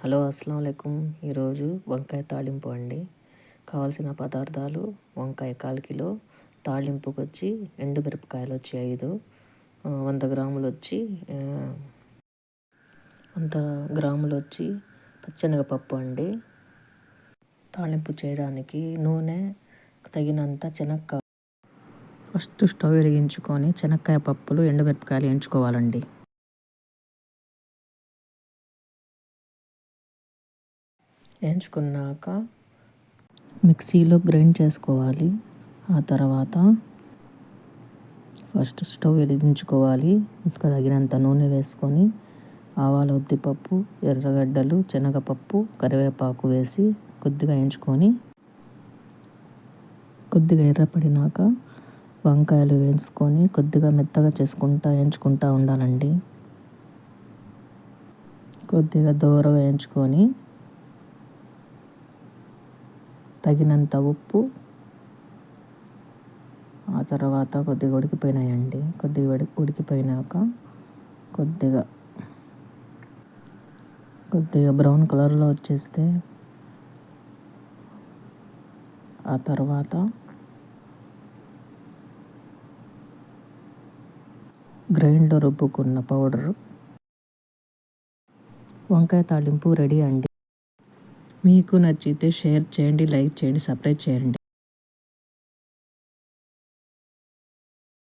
Hello అస్సలం అయికం ఈరోజు వంకాయ తాళింపు అండి. కావాల్సిన పదార్థాలు వంకాయ కాలు కిలో తాళింపుకి వచ్చి ఎండుమిరపకాయలు వచ్చి ఐదు వంద గ్రాములు వచ్చి వంద గ్రాములు వచ్చి పచ్చనగపప్పు అండి. తాళింపు చేయడానికి నూనె తగినంత శనక్కాయ ఫస్ట్ స్టవ్ వెలిగించుకొని చెనక్కాయ పప్పులు ఎండుమిరపకాయలు ఎంచుకోవాలండి వేయించుకున్నాక మిక్సీలో గ్రైండ్ చేసుకోవాలి. ఆ తర్వాత ఫస్ట్ స్టవ్ వెలిగించుకోవాలి. ఇంకా తగినంత నూనె వేసుకొని ఆవాల ఉద్దిపప్పు ఎర్రగడ్డలు శనగపప్పు కరివేపాకు వేసి కొద్దిగా వేయించుకొని కొద్దిగా ఎర్రపడినాక వంకాయలు వేసుకొని కొద్దిగా మెత్తగా చేసుకుంటా వేయించుకుంటా ఉండాలండి. కొద్దిగా దూరగా వేయించుకొని తగినంత ఉప్పు ఆ తర్వాత కొద్దిగా ఉడికిపోయినాయండి. కొద్దిగా ఉడికిపోయినాక కొద్దిగా కొద్దిగా బ్రౌన్ కలర్లో వచ్చేస్తే ఆ తర్వాత గ్రైండ్లో రుబ్బుకున్న పౌడర్. వంకాయ తాలింపు రెడీ అండి. మీకు నచ్చితే షేర్ చేయండి లైక్ చేయండి సబ్స్క్రైబ్ చేయండి.